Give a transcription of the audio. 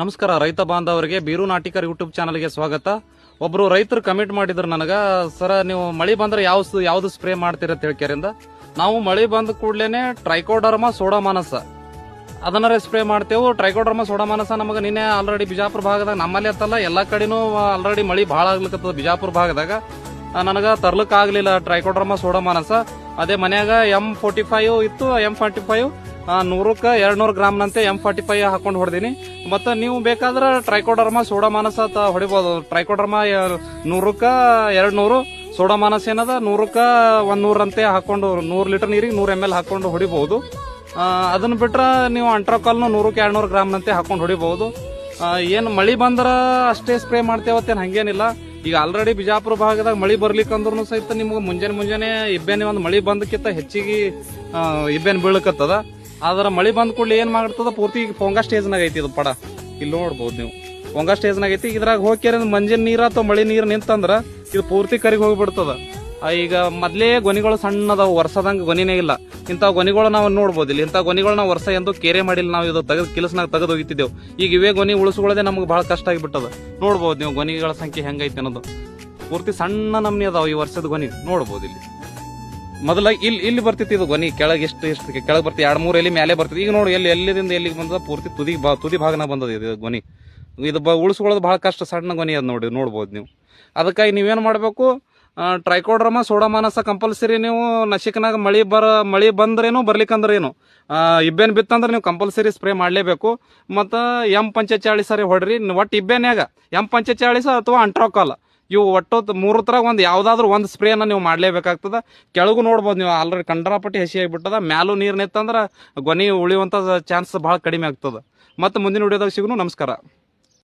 ನಮಸ್ಕಾರ, ರೈತ ಬಾಂಧವರಿಗೆ ಬೀರು ನಾಟಿಕರ್ ಯೂಟ್ಯೂಬ್ ಚಾನಲ್ಗೆ ಸ್ವಾಗತ. ಒಬ್ರು ರೈತರು ಕಮೆಂಟ್ ಮಾಡಿದ್ರು ನನಗ, ಸರ, ನೀವು ಮಳೆ ಬಂದ್ರೆ ಯಾವ ಯಾವ್ದು ಸ್ಪ್ರೇ ಮಾಡ್ತೀರ ಅಂತ ಹೇಳ್ಕ್ಯಾರಿಂದ ನಾವು ಮಳೆ ಬಂದ ಕೂಡ್ಲೇನೆ ಟ್ರೈಕೋಡರ್ಮಾ ಸೋಡಾಮಾನಸ ಅದನ್ನ ಸ್ಪ್ರೇ ಮಾಡ್ತೇವೆ. ಟ್ರೈಕೋಡರ್ಮಾ ಸೋಡಾಮಾನಸ ನಮಗೆ ನಿನ್ನೆ ಆಲ್ರೆಡಿ ಬಿಜಾಪುರ ಭಾಗದಾಗ ನಮ್ಮಲ್ಲಿ ಅತ್ತಲ್ಲ ಎಲ್ಲಾ ಕಡೆನೂ ಆಲ್ರೆಡಿ ಮಳಿ ಭಾಳ ಆಗ್ಲಿಕ್ಕತ್ತದ ಬಿಜಾಪುರ ಭಾಗದಾಗ. ನನಗೆ ತರ್ಲಕ್ ಆಗ್ಲಿಲ್ಲ ಟ್ರೈಕೋಡ್ರಮಾ ಸೋಡಾಮಾನಸ ಅದೇ ಮನ್ಯಾಗ ಎಂ ಫೋರ್ಟಿ ಫೈವ್ ಇತ್ತು ಎಂ ಫಾರ್ಟಿ ಫೈವ್ ನೂರಕ್ಕೆ ಎರಡ್ ನೂರು ಗ್ರಾಮ್ನಂತೆ ಎಂ ಫಾರ್ಟಿ ಫೈವ್ ಹಾಕೊಂಡು ಹೊಡೆದೀನಿ. ಮತ್ತು ನೀವು ಬೇಕಾದ್ರೆ ಟ್ರೈಕೋಡರ್ಮಾ ಸೋಡಾಮಾನಸ ಹೊಡಿಬೋದು. ಟ್ರೈಕೋಡರ್ಮಾ ನೂರಕ್ಕೆ ಎರಡು ನೂರು ಸೋಡಾಮಾನಸ್ ಏನದ, ನೂರಕ್ಕೆ ಒಂದು ನೂರಂತೆ ಹಾಕೊಂಡು, ನೂರು ಲೀಟರ್ ನೀರಿಗೆ ನೂರು ಎಂ ಎಲ್ ಹಾಕೊಂಡು ಹೊಡಿಬಹುದು ಅದನ್ನು ಬಿಟ್ರೆ ನೀವು ಅಂಟ್ರಾಕಾಲ್ನು ನೂರಕ್ಕೆ ಎರಡು ನೂರು ಗ್ರಾಮ್ನಂತೆ ಹಾಕೊಂಡು ಹೊಡಿಬಹುದು ಏನು ಮಳೆ ಬಂದ್ರೆ ಅಷ್ಟೇ ಸ್ಪ್ರೇ ಮಾಡ್ತೇವತ್ತೇನು ಹಂಗೇನಿಲ್ಲ. ಈಗ ಆಲ್ರೆಡಿ ಬಿಜಾಪುರ ಭಾಗದಾಗ ಮಳಿ ಬರ್ಲಿಕ್ಕಂದ್ರೂ ಸಹಿತ ನಿಮ್ಗೆ ಮುಂಜಾನೆ ಮುಂಜಾನೆ ಇಬ್ಬೇನೆ ಒಂದು ಮಳಿ ಬಂದಕ್ಕಿಂತ ಹೆಚ್ಚಿಗೆ ಇಬ್ಬೇನು ಬೀಳಕತ್ತದ. ಆದ್ರೆ ಮಳಿ ಬಂದ ಕೂಡಲೇ ಏನ್ ಮಾಡ್ತದ ಪೂರ್ತಿ ಪೊಂಗಾ ಸ್ಟೇಜ್ನಾಗ ಐತಿ ಇದು ಪಡ. ಇಲ್ಲಿ ನೋಡ್ಬೋದು ನೀವು. ಪೊಂಗಾ ಸ್ಟೇಜ್ನಾಗ ಐತಿ. ಇದ್ರಾಗ ಹೋಗ್ಯಾರ ಮಂಜಿನ ನೀರ ಅಥವಾ ಮಳಿ ನೀರು ನಿಂತಂದ್ರ ಇದು ಪೂರ್ತಿ ಕರಿಗೆ ಹೋಗ್ಬಿಡ್ತದ. ಈಗ ಮೊದ್ಲೇ ಗೊನಿಗಳು ಸಣ್ಣದಾವು, ವರ್ಷದಂಗ ಗೊನಿನೇ ಇಲ್ಲ. ಇಂಥ ಗೊನಿಗಳು ನಾವು ನೋಡ್ಬೋದು. ಇಲ್ಲಿ ಇಂಥ ಗೊನಿಗಳು ನಾವು ವರ್ಷ ಎಂದು ಕೇರೆ ಮಾಡಿಲ್ಲ ನಾವು ಇದು ತೆಗೆದು, ಕೆಲಸನಾಗ ತೆಗೆದು ಹೋಗಿತ್ತಿದ್ದೆವು. ಈಗ ಇವೇ ಗೊನಿ ಉಳಿಸ್ಕೊಳ್ಳೋದೇ ನಮ್ಗೆ ಬಹಳ ಕಷ್ಟ ಆಗಿಬಿಟ್ಟದ. ನೋಡ್ಬೋದು ನೀವು ಗೊನಿಗಳ ಸಂಖ್ಯೆ ಹೆಂಗೈತೆ ಅನ್ನೋದು. ಪೂರ್ತಿ ಸಣ್ಣ ನಮ್ನಿ ಅದಾವ ಈ ವರ್ಷದ ಗೊನಿ ನೋಡ್ಬೋದು ಇಲ್ಲಿ. ಮೊದಲ ಇಲ್ಲಿ ಇಲ್ಲಿ ಬರ್ತಿತ್ತು ಇದು ಗೊನಿ ಕೆಳಗೆ ಎಷ್ಟು ಎಷ್ಟು, ಕೆಳಗೆ ಬರ್ತಿ, ಎರಡು ಮೂರು ಎಲ್ಲಿ ಮೇಲೆ ಬರ್ತಿತ್ತು. ಈಗ ನೋಡಿ, ಎಲ್ಲಿ, ಎಲ್ಲಿದಿಂದ ಎಲ್ಲಿಗೆ ಬಂದ ಪೂರ್ತಿ ತುದಿ ಬಾ, ತುದಿ ಭಾಗನ ಬಂದದ ಇದು ಗೊನಿ ಇದು ಬ, ಉಳಿಸ್ಕೊಳ್ಳೋದು ಭಾಳ ಕಷ್ಟ. ಸಣ್ಣ ಗೊನಿ ಅದು ನೋಡಿ, ನೋಡ್ಬೋದು ನೀವು. ಅದಕ್ಕಾಗಿ ನೀವೇನು ಮಾಡಬೇಕು? ಟ್ರೈಕೋಡ್ರಮ ಸೋಡಮಾನಸ ಕಂಪಲ್ಸರಿ ನೀವು ನಶಿಕನಾಗ ಮಳಿ ಬರ, ಮಳಿ ಬಂದ್ರೇನು, ಬರ್ಲಿಕ್ಕಂದ್ರೇನು? ಇಬ್ಬೇನು ಬಿತ್ತಂದ್ರೆ ನೀವು ಕಂಪಲ್ಸರಿ ಸ್ಪ್ರೇ ಮಾಡಲೇಬೇಕು. ಮತ್ತು ಎಂ ಪಂಚಚಾಳಿಸ ಸರಿ ಹೊಡ್ರಿ ಒಟ್ಟು ಇಬ್ಬೇನ್ಯಾಗ. ಎಂ ಪಂಚಚಾಳಿಸ ಅಥವಾ ಅಂಟ್ರೋಕಾಲ. ಇವು ಒಟ್ಟು ಮೂರು ಥರ ಒಂದು ಯಾವುದಾದ್ರೂ ಒಂದು ಸ್ಪ್ರೇನ ನೀವು ಮಾಡಲೇಬೇಕಾಗ್ತದೆ. ಕೆಳಗೂ ನೋಡ್ಬೋದು ನೀವು, ಆಲ್ರೆಡಿ ಕಂಡರಾಪಟ್ಟಿ ಹಸಿ ಆಗಿಬಿಟ್ಟದ. ಮ್ಯಾಲೂ ನೀರು ನಿತ್ತಂದ್ರೆ ಗೊನಿ ಉಳಿಯುವಂಥ ಚಾನ್ಸ್ ಭಾಳ ಕಡಿಮೆ ಆಗ್ತದೆ. ಮತ್ತು ಮುಂದಿನ ವಿಡಿಯೋದಾಗ ಸಿಗು ನಮಸ್ಕಾರ.